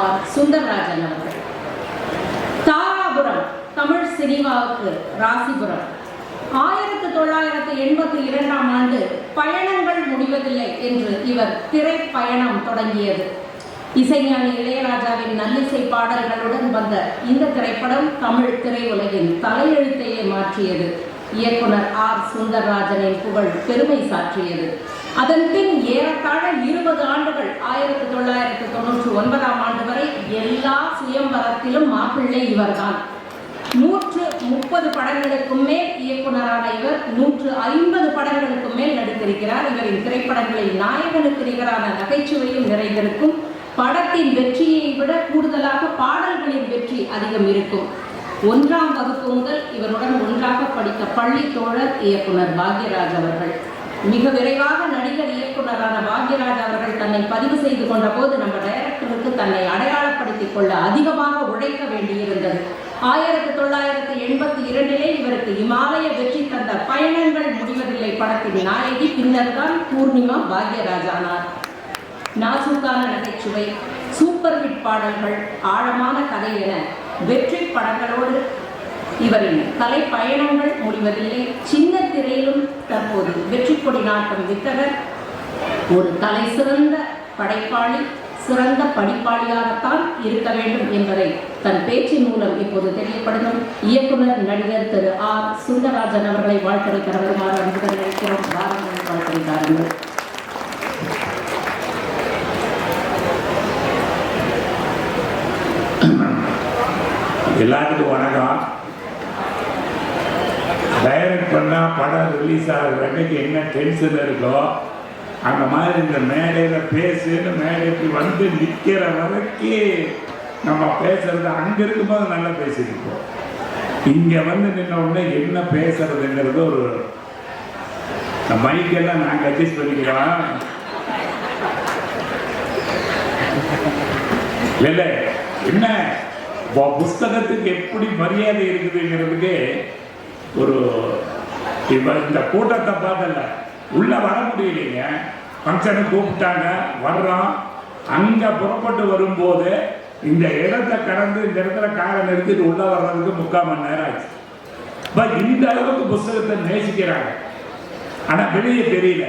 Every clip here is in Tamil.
சுந்தரராஜன் அவர்கள். தாராபுரம் தமிழ் சினிமாவுக்கு ராசிபுரம். ஆயிரத்தி தொள்ளாயிரத்தி எண்பத்தி இரண்டாம் ஆண்டு பயணங்கள் முடிவதில்லை என்று இவர் திரைப்பயணம் தொடங்கியது. இசைஞானி இளையராஜாவின் நல்லிசை பாடல்களுடன் வந்த இந்த திரைப்படம் தமிழ் திரையுலகின் தலையெழுத்தையே மாற்றியது. இயக்குனர் ஆர். சுந்தரராஜனின் புகழ் பெருமை சாற்றியது. அதன் பின் ஏறத்தாழ இருபது ஆண்டுகள் ஆயிரத்தி தொள்ளாயிரத்தி தொண்ணூற்றி ஒன்பதாம் ஆண்டு வரை எல்லா காலத்திலும் மாப்பிள்ளை இவர்தான். நூற்று முப்பது படங்களுக்கும் மேல் இயக்குனரான இவர் நூற்று ஐம்பது படங்களுக்கும் மேல் நடித்திருக்கிறார். இவரின் திரைப்படங்களில் நாயகனுக்கு நிகரான நகைச்சுவையும் நிறைந்திருக்கும். படத்தின் வெற்றியை விட கூடுதலாக பாடல்களின் வெற்றி அதிகம் இருக்கும். ஒன்றாம் வகுப்பு முதல் இவருடன் ஒன்றாக படித்த பள்ளி தோழர் இயக்குனர் பாக்யராஜ் அவர்கள். மிக விரைவாக நடிகர் இயக்குனரான பாக்யராஜ் அவர்கள் தன்னை பதிவு செய்து கொண்ட போது நம்ம டைரக்டருக்கு தன்னை அடையாளப்படுத்திக் கொள்ள அதிகமாக உழைக்க வேண்டியிருந்தது. ஆயிரத்தி தொள்ளாயிரத்தி எண்பத்தி இரண்டிலே இவருக்கு இமாலய வெற்றி தந்த பயணங்கள் முடிவதில்லை படத்தின் நாயகி பின்னர் தான் பூர்ணிமா பாக்யராஜானார் நாசுக்கான நகைச்சுவை சூப்பர் ஹிட் பாடல்கள் ஆழமான கதை என வெற்றி படங்களோடு இவரின் கலைப்பயணங்கள் முடிவதில்லை. சின்ன திரையிலும் தற்போது வெற்றி கொடி நாட்டம் வித்தகர் ஒரு தலை சிறந்த படைப்பாளி சிறந்த படிப்பாளியாகத்தான் இருக்க வேண்டும் என்பதை தன் பேச்சின் மூலம் இப்போது தெரியப்படுத்தும் இயக்குனர் நடிகர் திரு ஆர். சுந்தரராஜன் அவர்களை வாழ்த்துறை தர அன்புடன் நினைக்கிறோம். வாரங்கள் வாழ்த்துறை தாருங்கள். வணக்கம். டைரக்ட் பண்ணால் படம் ரிலீஸ் ஆகிற அன்னைக்கு என்ன டென்ஷன் இருக்கோ அந்த மாதிரி இந்த மேடையில் பேசுன்னு மேடைக்கு வந்து நிற்கிற வரைக்கும் நம்ம பேசுறது அங்கே இருக்கும்போது நல்லா பேசியிருப்போம் இங்கே வந்து நின்ன உடனே என்ன பேசுறதுங்கிறது ஒரு மைக்கெல்லாம் நாங்கள் அட்ஜஸ்ட் பண்ணிக்கிறோம். இல்லை என்ன? புஸ்தகத்துக்கு எப்படி மரியாதை இருக்குதுங்கிறதுக்கு ஒரு இப்போ இந்த கூட்டத்தை பார்த்தல உள்ள வர முடியலைங்க. ஃபங்க்ஷனுக்கு கூப்பிட்டாங்க வர்றோம். அங்கே புறப்பட்டு வரும்போது இந்த இடத்தை கடந்து இந்த இடத்துல காரை நிறுத்திட்டு உள்ள வர்றதுக்கு முக்கால் மணி நேரம் ஆச்சு இப்போ இந்த அளவுக்கு புஸ்தகத்தை நேசிக்கிறாங்க. ஆனால் வெளியே தெரியல.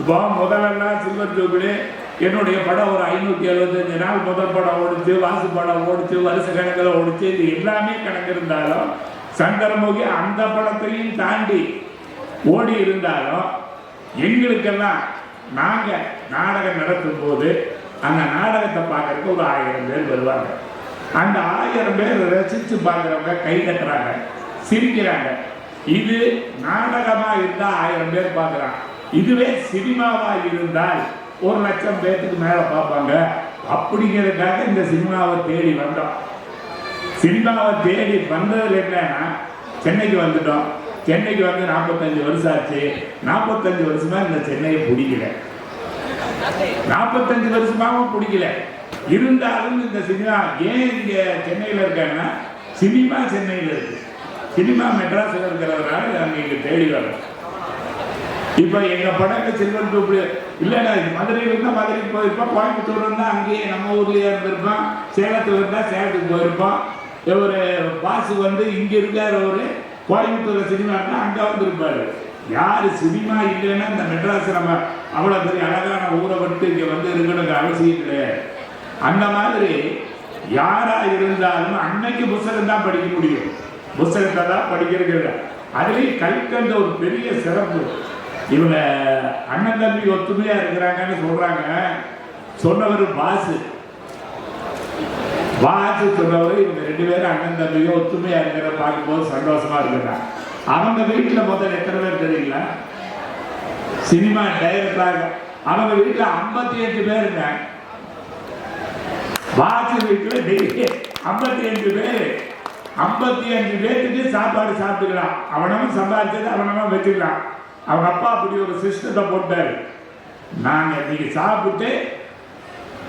இப்போ முதலெல்லாம் சில்வர் ஜூபிலி என்னுடைய படம் ஒரு ஐநூற்றி எழுபத்தஞ்சு நாள் முதல் படம் ஓடிச்சு வாசு படம் ஓடிச்சு வருஷ கணக்கில் ஓடிச்சு. இது எல்லாமே கணக்கு இருந்தாலும் சங்கரமுகி அந்த படத்தையும் தாண்டி ஓடி இருந்தாலும் எங்களுக்கெல்லாம் நாங்கள் நாடகம் நடத்தும் போது அந்த நாடகத்தை பார்க்கறதுக்கு ஒரு ஆயிரம் பேர் வருவாங்க. அந்த ஆயிரம் பேர் ரசித்து பார்க்குறவங்க கை கட்டுறாங்க சிரிக்கிறாங்க. இது நாடகமாக இருந்தால் ஆயிரம் பேர் பார்க்குறாங்க இதுவே சினிமாவாக இருந்தால் ஒரு லட்சம் பேர்த்துக்கு மேலே பார்ப்பாங்க. அப்படிங்கிறதுக்காக இந்த சினிமாவை தேடி வந்தோம். சினிமாவை தேடி வந்ததில் என்னன்னா சென்னைக்கு வந்துட்டோம். சென்னைக்கு வந்து நாற்பத்தஞ்சு வருஷம் ஆச்சு. நாற்பத்தஞ்சு வருஷமா இந்த சென்னையை பிடிக்கல. நாற்பத்தஞ்சு வருஷமாவும் பிடிக்கல. இருந்தாலும் இந்த சினிமா ஏன் இங்க சென்னையில் இருக்காங்கன்னா சினிமா சென்னையில் இருக்கு. சினிமா மெட்ராஸில் இருக்கிறதுனால நாங்கள் இங்கே தேடி வரோம் இப்போ எங்கள் படங்கள் சில்வர் ஜூப்ளி இல்லைண்ணா இது மதுரையில் இருந்தால் மதுரைக்கு போயிருப்போம். கோயம்புத்தூர் இருந்தால் அங்கேயே நம்ம ஊர்லேயே இருந்திருப்போம். சேலத்தில் இருந்தால் சேலத்துக்கு போயிருப்போம். ஒரு பாசு வந்து இங்கே இருக்கார் ஒரு கோயம்புத்தூர் சினிமா இருந்தால் அங்கே வந்திருப்பாரு. யார் சினிமா இல்லைன்னா இந்த மெட்ராஸ் நம்ம அவ்வளோ பெரிய அழகான ஊரை விட்டு இங்கே வந்து இருக்கணுங்கிற அவசியம் கிடையாது அந்த மாதிரி யாராக இருந்தாலும் அன்னைக்கு புஸ்தகம் தான் படிக்க முடியும். புஸ்தகத்தை தான் படிக்கிறது இல்லை. அதுலேயும் கல்கண்ட ஒரு பெரிய சிறப்பு. இவங்க அண்ணன் தம்பி ஒத்துமையாக இருக்கிறாங்கன்னு சொல்கிறாங்க சொன்னவர் பாசு வாசி சொன்னவர் இவங்க ரெண்டு பேரும் அண்ணன் தம்பியும் ஒத்துமையா இருக்கிற பார்க்கும்போது சந்தோஷமா இருக்கிறாங்க அவங்க வீட்டில் முதல்ல எத்தனை பேர் தெரியல சினிமா டைரக்டராக அவங்க வீட்டில் ஐம்பத்தி அஞ்சு பேருங்க. வாசி வீட்டில் டெய்லி ஐம்பத்தி அஞ்சு பேர். ஐம்பத்தி அஞ்சு பேருக்கு சாப்பாடு சாப்பிட்டுக்கலாம். அவனவன் சம்பாதிச்சது அவனவன் வச்சுக்கலாம். அவங்க அப்பா அப்படி ஒரு சிஸ்டத்தை போட்டாரு. நாங்கள் இன்னைக்கு சாப்பிட்டு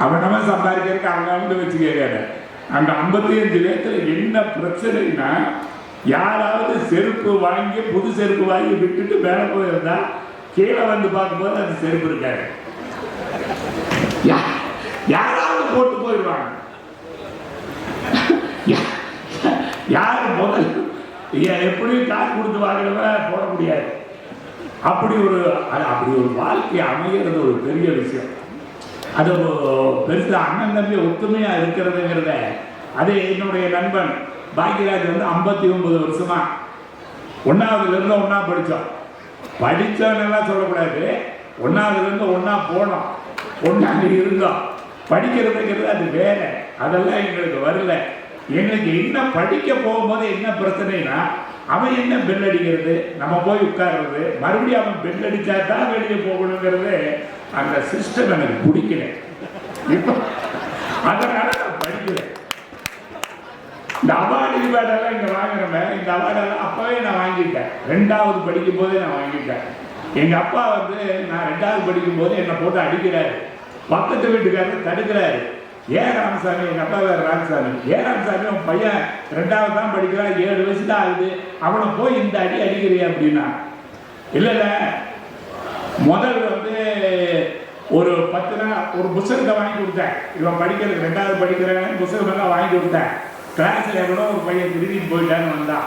அவனவன் சம்பாதிக்கிறதுக்கு அவங்க வந்து வச்சுக்கிறேன் அந்த ஐம்பத்தி அஞ்சு பேர்த்துல என்ன பிரச்சனைனா யாராவது செருப்பு வாங்கி புது செருப்பு வாங்கி விட்டுட்டு மேலே போயிருந்தா கீழே வந்து பார்க்கும்போது அந்த செருப்பு இருக்காரு யா- யாராவது போட்டு போயிடுவாங்க. யார் யாரு முதல்? ஏ- எப்படியும் காசு கொடுத்து வாங்குறவன் போட முடியாது. அப்படி ஒரு அப்படி ஒரு வாழ்க்கை அமைகிறது ஒரு பெரிய விஷயம். அது பெருசு அண்ணன் தம்பி ஒத்துமையாக இருக்கிறதுங்கிறத. அது என்னுடைய நண்பன். பாக்யராஜ் வந்து ஐம்பத்தி ஒன்பது வருஷமா ஒன்றாவதுலேருந்து ஒன்றா படித்தோம் படித்தோன்னெல்லாம் சொல்லக்கூடாது. ஒன்றாவதுலேருந்து ஒன்றா போனோம் ஒண்ணா இருந்தோம் படிக்கிறதுங்கிறது அது வேறு. அதெல்லாம் எங்களுக்கு வரல. எங்களுக்கு என்ன படிக்க போகும்போது என்ன பிரச்சனைனா அவன் என்ன பெல் அடிக்கிறது? நம்ம போய் உட்கார்றது. மறுபடியும் அவன் பெல் அடித்தா தான் வெளியே போகணுங்கிறது அந்த சிஸ்டம் எனக்கு பிடிக்கல. இப்போ அதனால நான் படிக்கிறேன் இந்த அவார்டு இவார்டெல்லாம் இங்கே வாங்குறமே இந்த அவார்டெல்லாம் அப்போவே நான் வாங்கிட்டேன். ரெண்டாவது படிக்கும் போதே நான் வாங்கிட்டேன். எங்கள் அப்பா வந்து நான் ரெண்டாவது படிக்கும் போது என்னை போட்டு அடிக்கிறாரு. பக்கத்து வீட்டுக்காரர் தடுக்கிறாரு. ஏ ராமசாமி? எங்கள் அப்பா வேற ராமசாமி. ஏ ராமசாமி? உன் பையன் ரெண்டாவது தான் படிக்கிறான் ஏழு வயசு தான் ஆகுது. அவனை போய் இந்த அடி அடிக்கிறியா அப்படின்னா? இல்லை இல்லை முதல் வந்து ஒரு பத்து நாள் ஒரு புத்தகத்தை வாங்கி கொடுத்தேன். இவன் படிக்கிறது ரெண்டாவது படிக்கிறேன் புத்தகம் வாங்கி கொடுத்தேன். கிளாஸில் எவ்வளோ ஒரு பையன் திருடிட்டு போயிட்டான்னு வந்தான்.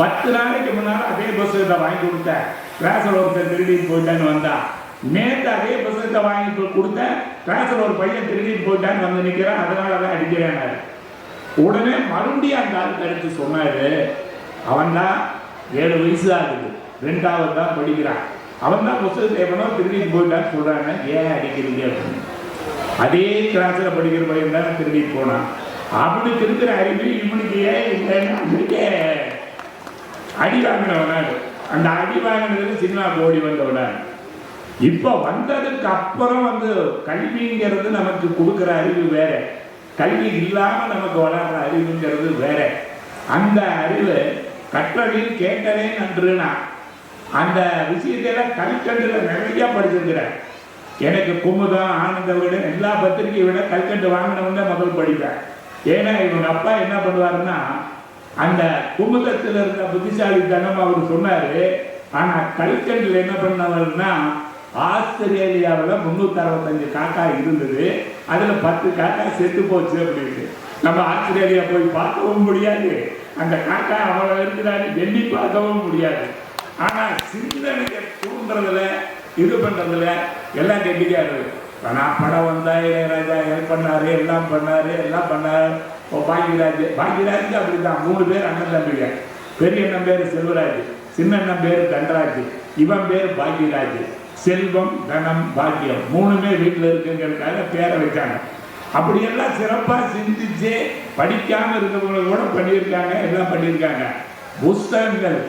பத்து நாளைக்கு முன்னால் அதே புத்தகத்தை வாங்கி கொடுத்தேன். கிளாஸில் ஒருத்தர் திருடிட்டு போயிட்டான்னு வந்தான். நேற்று அதே புத்தகத்தை வாங்கி கொடுத்தேன். கிளாஸில் ஒரு பையன் திருடிட்டு போயிட்டான்னு வந்து நிற்கிறான் அதனால தான் அடிக்கிறேன் உடனே மறுபடியும் அந்த ஆள் கருத்து சொன்னார். அவன் தான் ஏழு வயசு ஆகுது. ரெண்டாவது தான் படிக்கிறான். அவன் தான் புத்தகத்தை எவனோ திருடிட்டு போயிட்டான்னு சொல்கிறாங்க ஏன் அடிக்கிறீங்க? அப்படின்னு. அதே கிளாஸில் படிக்கிற பையன் தான் திருடிட்டு போனான். அவனுக்கு இருக்கிற அறிவு இவனுக்கு ஏன் இல்லைன்னு அவனுக்கே அடி வாங்கினவனாரு அந்த அடி வாங்கினதுல சினிமா ஓடி வந்தவனாரு இப்போ வந்ததுக்கு அப்புறம் வந்து கல்விங்கிறது நமக்கு கொடுக்குற அறிவு வேற. கல்வி இல்லாமல் நமக்கு வளர்கிற அறிவுங்கிறது வேற. அந்த அறிவு கற்றலில் கேட்டதே நன்றுனா அந்த விஷயத்தையெல்லாம் கல்கண்டுல நிறைய படிச்சிருக்கிறேன். எனக்கு குமுதம் ஆனந்த விட எல்லா பத்திரிகையை விட கல்கண்டு வாங்கினவங்க முதல் படிப்பேன். ஏன்னா இவங்க அப்பா என்ன பண்ணுவாருன்னா அந்த குமுதத்தில் இருந்த புத்திசாலித்தனம் அவர் சொன்னாரு. ஆனா கல்கண்டில் என்ன பண்ணவர்னா ஆஸ்திரேலியாவில் முன்னூத்தி அறுபத்தஞ்சு காக்கா இருந்தது. அதுல பத்து காக்கா செத்து போச்சு அப்படின்னு நம்ம ஆஸ்திரேலியா போய் பார்க்கவும் முடியாது. அந்த காக்கா அவ்வளவு இருக்கிறாரு எண்ணி பார்க்கவும் முடியாது. ஆனால் சிந்தனைக்கு தூண்டுறதுல இது பண்றதுல எல்லாம் கெட்டிக்காரு ஆனால் படம் வந்தா இளையராஜா ஹெல்ப் பண்ணாரு எல்லாம் பண்ணாரு எல்லாம் பண்ணாரு. இப்போ பாக்யராஜ் பாக்யராஜுக்கு அப்படிதான் மூணு பேர் அண்ணன் தம்பிங்க. பெரிய அண்ணன் பேர் செல்வராஜ் சின்ன அண்ணன் பேர் தண்டராஜ் இவன் பேர் பாக்யராஜ் செல்வம் தனம் பாக்கியம் மூணுமே வீட்டில் இருக்குங்கிறதுக்காக பேரை வைக்காங்க. அப்படியெல்லாம் சிறப்பாக சிந்திச்சு படிக்காமல் இருந்தவங்களை கூட பண்ணியிருக்காங்க எல்லாம் பண்ணியிருக்காங்க. புஸ்தகங்கள்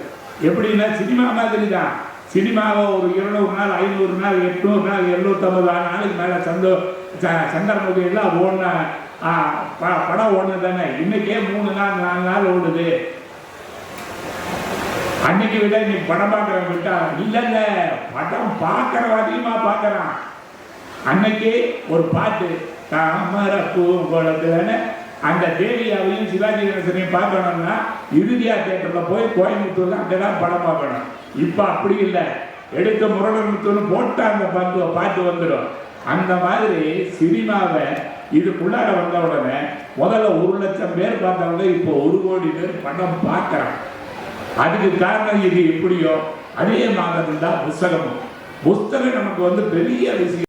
எப்படின்னா சினிமா மாதிரி தான் சினிமாவை ஒரு இருநூறு நாள் ஐநூறு நாள் எட்நூறு நாள் எழுநூத்தம்பது நாளைக்கு மேலே சந்தோ ச- சந்திரமுகி எல்லாம் ஓடின படம் ஓடுனது தானே இன்னைக்கே மூணு நாள் நாலு நாள் ஓடுது. அன்னைக்கு விட நீ படம் பார்க்கறவன் விட்டா இல்ல இல்ல படம் பார்க்கறவன் அதிகமா பார்க்கறான். அன்னைக்கு ஒரு பாட்டு தாமர பூங்குளத்துல அந்த தேவியாவையும் சிவாஜி கணேசனையும் பார்க்கணும்னா இறுதியா தேட்டரில் போய் கோயம்புத்தூர்ல அங்கதான் படம் பார்க்கணும். இப்போ அப்படி இல்லை. எடுத்த முரடமுத்துன்னு போட்டால் அந்த பந்து பார்த்து வந்துடும். அந்த மாதிரி சினிமாவை இதுக்குள்ளார வந்த உடனே முதல்ல ஒரு லட்சம் பேர் பார்த்தவங்க இப்போ ஒரு கோடி பேர் படம் பார்க்குறான் அதுக்கு காரணம் இது எப்படியோ அதே மாதிரி தான் புஸ்தகமும். புஸ்தகம் நமக்கு வந்து பெரிய விஷயம்.